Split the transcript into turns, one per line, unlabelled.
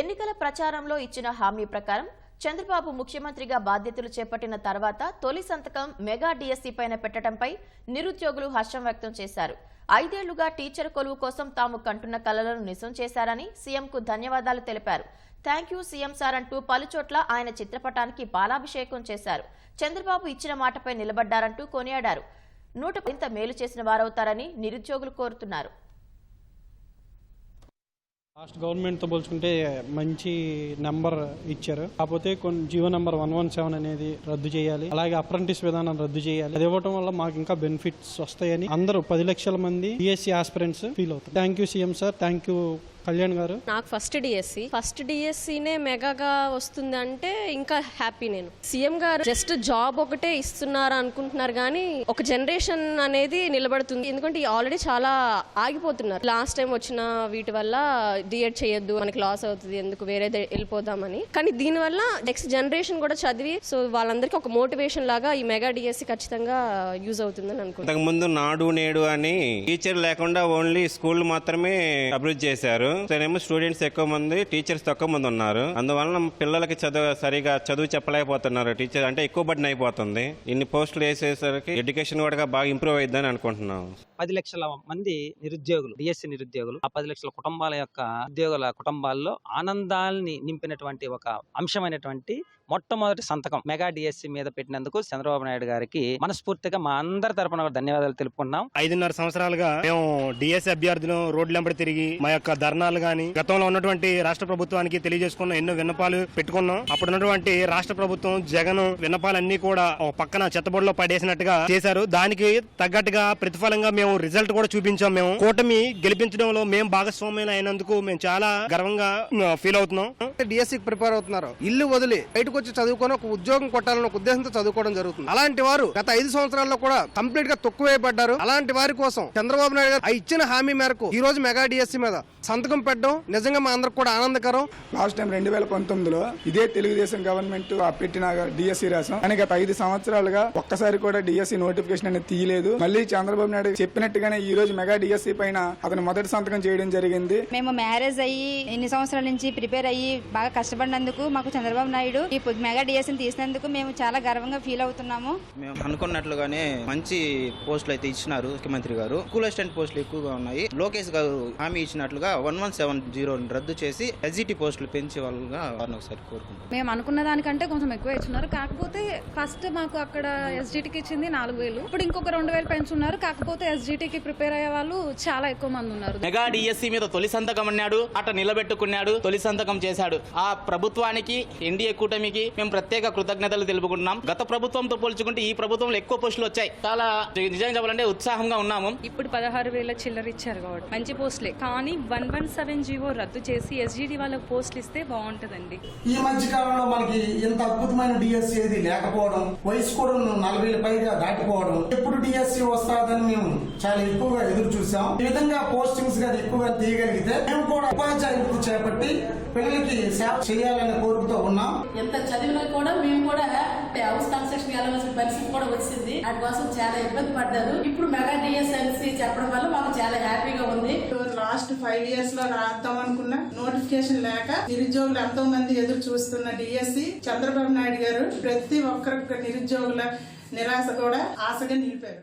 ఎన్నికల ప్రచారంలో ఇచ్చిన హామీ ప్రకారం చంద్రబాబు ముఖ్యమంత్రిగా బాధ్యతలు చేపట్టిన తర్వాత తొలి సంతకం మెగా డిఎస్సీ పైన పెట్టడంపై నిరుద్యోగులు హర్షం వ్యక్తం చేశారు. ఐదేళ్ళుగా టీచర్ కొలువు కోసం తాము కంటున్న కలలను నిజం చేశారని సీఎంకు ధన్యవాదాలు తెలిపారు. థ్యాంక్ యూ సీఎం సార్ అంటూ పలుచోట్ల ఆయన చిత్రపటానికి పాలాభిషేకం చేశారు. చంద్రబాబు ఇచ్చిన మాటపై నిలబడ్డారంటూ కొనియాడారు. నూట ఇంత మేలు చేసిన వారవుతారని నిరుద్యోగులు కోరుతున్నారు.
లాస్ట్ గవర్నమెంట్తో పోల్చుకుంటే మంచి నెంబర్ ఇచ్చారు. కాకపోతే కొన్ని G O number one one seven అనేది రద్దు చేయాలి. అలాగే అప్రెంటిస్ విధానం రద్దు చేయాలి. అది ఇవ్వడం వల్ల మాకు ఇంకా బెనిఫిట్స్ వస్తాయని అందరూ పది లక్షల మంది D S C aspirants feel అవుతారు. Thank you CM sir. Thank you Kalyan garu?
నాకు first D S C first డిఎస్సినే మెగాగా వస్తుంది అంటే ఇంకా హ్యాపీ నేను. సీఎం గారు జస్ట్ జాబ్ ఒకటే ఇస్తున్నారు అనుకుంటున్నారు కానీ ఒక జనరేషన్ అనేది నిలబడుతుంది. ఎందుకంటే ఆల్రెడీ చాలా ఆగిపోతున్నారు. లాస్ట్ టైం వచ్చిన వీటి వల్ల డిఎడ్ చేయొద్దు మనకి లాస్ అవుతుంది ఎందుకు వేరే వెళ్ళిపోదామని. కానీ దీనివల్ల నెక్స్ట్ జనరేషన్ కూడా చదివి సో వాళ్ళందరికీ ఒక మోటివేషన్ లాగా ఈ మెగా డిఎస్సి ఖచ్చితంగా యూజ్ అవుతుందని అనుకుంటున్నాను.
ముందు నాడు నేడు అని టీచర్ లేకుండా ఓన్లీ స్కూల్ మాత్రమే అభివృద్ధి చేశారు. ఇక్కడేమో స్టూడెంట్స్ ఎక్కువ మంది టీచర్స్ తక్కువ మంది ఉన్నారు. అందువలన పిల్లలకి చదువు సరిగా చదువు చెప్పలేకపోతున్నారు. టీచర్ అంటే ఎక్కువ బడిన అయిపోతుంది. ఇన్ని పోస్టులు వేసేసరికి ఎడ్యుకేషన్ కూడా బాగా ఇంప్రూవ్ అయిద్దని అనుకుంటున్నాం.
పది లక్షల మంది నిరుద్యోగులు డిఎస్సి నిరుద్యోగులు ఆ పది లక్షల కుటుంబాల యొక్క ఉద్యోగుల కుటుంబాల్లో ఆనందాల్ని నింపినటువంటి ఒక అంశమైనటువంటి మొట్టమొదటి సంతకం మెగా డిఎస్సి మీద పెట్టినందుకు చంద్రబాబు నాయుడు గారికి మనస్ఫూర్తిగా మా అందరి తరపున ధన్యవాదాలు తెలుపుకున్నాం
ఐదున్నర సంవత్సరాలుగా మేము డిఎస్ అభ్యర్థులు రోడ్లెంబడి తిరిగి మా యొక్క ధర్నాలు గాని గతంలో ఉన్నటువంటి రాష్ట్ర ప్రభుత్వానికి తెలియజేసుకున్న ఎన్నో విన్నపాలు పెట్టుకున్నాం. అప్పుడు ఉన్నటువంటి రాష్ట్ర ప్రభుత్వం జగన్ విన్నపాలన్నీ కూడా ఒక పక్కన చెత్తబడిలో పడేసినట్టుగా చేశారు. దానికి తగ్గట్టుగా ప్రతిఫలంగా మేము రిజల్ట్ కూడా చూపించాం మేము. కూటమి గెలిపించడంలో మేము భాగస్వామ్యం అయినందుకు మేము చాలా గర్వంగా ఫీల్ అవుతున్నాం.
డిఎస్సికి ప్రిపేర్ అవుతున్నారు. ఇల్లు వదిలి బయటకు వచ్చి చదువుకొని ఒక ఉద్యోగం కొట్టాలని ఒక ఉద్దేశంతో చదువుకోవడం జరుగుతుంది. అలాంటి వారు గత ఐదు సంవత్సరాల్లో కూడా కంప్లీట్గా తొక్కువేయబడ్డారు అలాంటి వారి కోసం చంద్రబాబు నాయుడు గారు ఆ ఇచ్చిన హామీ మేరకు ఈ రోజు మెగా డిఎస్సి మీద సంతకం పెట్టడం నిజంగా మా అందరికి కూడా ఆనందకరం.
లాస్ట్ టైం రెండు వేల పంతొమ్మిదిలో ఇదే తెలుగుదేశం గవర్నమెంట్ పెట్టిన డిఎస్సి రాసాం. కానీ గత ఐదు సంవత్సరాలుగా ఒక్కసారి కూడా డిఎస్సి నోటిఫికేషన్ అనేది తీయలేదు. మళ్ళీ చంద్రబాబు నాయుడు చెప్పినట్టుగానే ఈ రోజు మెగా డిఎస్సి పైన అతను మొదటి సంతకం చేయడం జరిగింది.
మేము మ్యారేజ్ అయ్యి ఎన్ని సంవత్సరాల నుంచి ప్రిపేర్ అయ్యి బాగా కష్టపడినందుకు మాకు చంద్రబాబు నాయుడు ఈ మెగా డిఎస్ని తీసినందుకు మేము చాలా గర్వంగా ఫీల్ అవుతున్నాము.
మేము అనుకున్నట్లుగానే మంచి పోస్టులు అయితే ఇచ్చినారు ముఖ్యమంత్రి గారు. స్కూల్ అసిస్టెంట్ పోస్టులు ఎక్కువగా ఉన్నాయి. లోకేష్ గారు హామీ ఇచ్చినట్లుగా వన్ వన్ సెవెన్ జీరో రద్దు చేసి ఎస్జిటి పోస్టులు పెంచే వాళ్ళుగా వారిని ఒకసారి కోరుకుంటున్నాం.
మేము అనుకున్న దానికంటే కొంచెం ఎక్కువ ఇచ్చున్నారు కాకపోతే ఫస్ట్ మాకు అక్కడ ఎస్జిటికి ఇచ్చింది నాలుగు వేలు. ఇప్పుడు ఇంకొక రెండు వేలు పెంచున్నారు. కాకపోతే ఎస్జిటికి ప్రిపేర్ అయ్యే వాళ్ళు చాలా ఎక్కువ మంది ఉన్నారు.
మెగా డిఎస్సి మీద తొలి సంతకం అన్నాడు అట నిలబెట్టుకున్నాడు తొలి సంతకం చేశాడు. ఆ ప్రభుత్వానికి ఎన్డీఏ కూటమికి మేము ప్రత్యేక కృతజ్ఞతలు తెలుపుకుంటున్నాం. గత ప్రభుత్వంతో పోల్చుకుంటే ఈ ప్రభుత్వంలో ఎక్కువ పోస్టులు వచ్చాయి. చాలా నిజంగా చెప్పాలంటే ఉత్సాహంగా ఉన్నాము.
ఇప్పుడు పదహారు వేల చిల్లర ఇచ్చారు కాబట్టి మంచి పోస్టులే. కానీ వన్ వన్ సెవెన్ జీవో రద్దు చేసి ఎస్జిటి వాళ్ళకి పోస్టులు ఇస్తే బాగుంటుందండి.
ఈ మధ్య కాలంలో మనకి ఇంత అద్భుతమైన డిఎస్సి ఏది లేకపోవడం వయసు కూడా నలభై పైగా దాటిపోవడం ఎప్పుడు డిఎస్సి వస్తాదని మేము చాలా ఎక్కువగా ఎదురు చూసాం ఈ విధంగా పోస్టింగ్స్ గాని ఎక్కువగా తీయగలిగితే మేము కూడా ఉపాధ్యాయులకు చేపట్టి పిల్లలకి సేవ చేయాలనే కోరికతో ఉన్నాం.
ఎంత చదివినా కూడా మేము కూడా హౌస్ కన్స్ట్రక్షన్ వెళ్ళవలసిన పరిస్థితి కూడా వచ్చింది. వాటి కోసం చాలా ఇబ్బంది పడ్డారు. ఇప్పుడు మెగా డిఎస్ఎన్సీ చెప్పడం వల్ల మాకు చాలా హ్యాపీగా ఉంది.
లాస్ట్ ఫైవ్ ఇయర్స్లో రాద్దాం అనుకున్న నోటిఫికేషన్ లేక నిరుద్యోగులు ఎంతో మంది ఎదురు చూస్తున్న డిఎస్సి చంద్రబాబు నాయుడు గారు ప్రతి ఒక్కరికి నిరుద్యోగుల నిరాశ కూడా ఆశగా నిలిపారు.